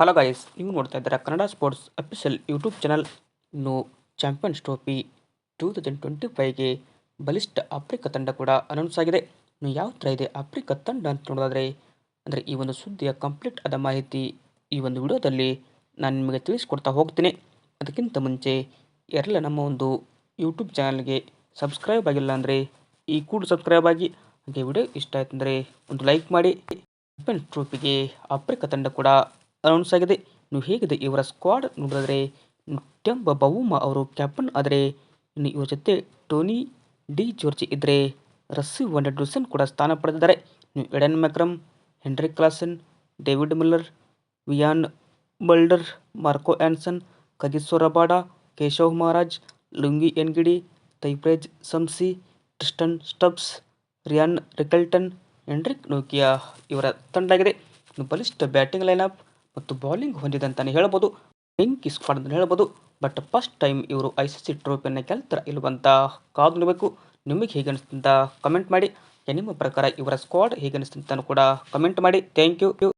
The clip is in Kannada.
ಹಲೋ ಗಾಯ್ಸ್ ನೀವು ನೋಡ್ತಾ ಇದ್ದೀರಾ Kannada sports official YouTube channel ಇನ್ನು champions trophy two thousand twenty ಫೈವ್ಗೆ ಬಲಿಷ್ಠ ಆಫ್ರಿಕಾ ತಂಡ ಕೂಡ ಅನೌನ್ಸ್ ಆಗಿದೆ. ಇನ್ನು ಯಾವ ಥರ ಇದೆ ಆಫ್ರಿಕಾ ತಂಡ ಅಂತ ನೋಡೋದಾದರೆ, ಅಂದರೆ ಈ ಒಂದು ಸುದ್ದಿಯ ಕಂಪ್ಲೀಟ್ ಆದ ಮಾಹಿತಿ ಈ ಒಂದು ವಿಡಿಯೋದಲ್ಲಿ ನಾನು ನಿಮಗೆ ತಿಳಿಸ್ಕೊಡ್ತಾ ಹೋಗ್ತೀನಿ. ಅದಕ್ಕಿಂತ ಮುಂಚೆ ಎಲ್ಲ ನಮ್ಮ ಒಂದು ಯೂಟ್ಯೂಬ್ ಚಾನಲ್ಗೆ ಸಬ್ಸ್ಕ್ರೈಬ್ ಆಗಿಲ್ಲ ಅಂದರೆ ಈ ಕೂಡ ಸಬ್ಸ್ಕ್ರೈಬ್ ಆಗಿ, ಹಾಗೆ ವಿಡಿಯೋ ಇಷ್ಟ ಆಯ್ತು ಅಂದರೆ ಒಂದು ಲೈಕ್ ಮಾಡಿ. ಚಾಂಪಿಯನ್ ಟ್ರೋಫಿಗೆ ಆಫ್ರಿಕಾ ತಂಡ ಕೂಡ ಅನೌನ್ಸ್ ಆಗಿದೆ ಇನ್ನು ಹೇಗಿದೆ ಇವರ ಸ್ಕ್ವಾಡ್ ನೋಡಿದ್ರೆ ಟೆಂಬ ಬವುಮ ಅವರು ಕ್ಯಾಪ್ಟನ್ ಆದರೆ, ಇನ್ನು ಇವರ ಜೊತೆ ಟೋನಿ ಡಿ ಜೋರ್ಜಿ ಇದ್ದರೆ ರಸ್ಸಿ ವಂಡರ್ಡುಸನ್ ಕೂಡ ಸ್ಥಾನ ಪಡೆದಿದ್ದಾರೆ. ಇನ್ನು Aiden Markram Heinrich Klaasen, David Miller, Wiaan Mulder, Marco Jansen Kagiso Rabada, Keshav Maharaj, Lungi Ngidi, Tabraiz Shamsi, Tristan Stubbs, Ryan Rickelton Anrich Nokia ಇವರ ತಂಡ ಆಗಿದೆ ಇನ್ನು ಬಲಿಷ್ಠ ಬ್ಯಾಟಿಂಗ್ ಲೈನಪ್ ಮತ್ತು ಬೌಲಿಂಗ್ ಹೊಂದಿದೆ ಅಂತಲೇ ಹೇಳ್ಬೋದು ಪಿಂಕ್ ಸ್ಕ್ವಾಡ್ ಅಂತ ಹೇಳ್ಬೋದು. ಬಟ್ ಫಸ್ಟ್ ಟೈಮ್ ಇವರು ಐ ಸಿ ಸಿ ಟ್ರೋಫಿಯನ್ನು ಗೆಲ್ತಾರ ಇಲ್ವಂತ ಕಾದು ನಿಮಗೆ ಹೇಗೆ ಅನಿಸ್ತಂತ ಕಮೆಂಟ್ ಮಾಡಿ. ನಿಮ್ಮ ಪ್ರಕಾರ ಇವರ ಸ್ಕ್ವಾಡ್ ಹೇಗೆ ಅನಿಸ್ತಂತ ಕೂಡ ಕಮೆಂಟ್ ಮಾಡಿ. Thank you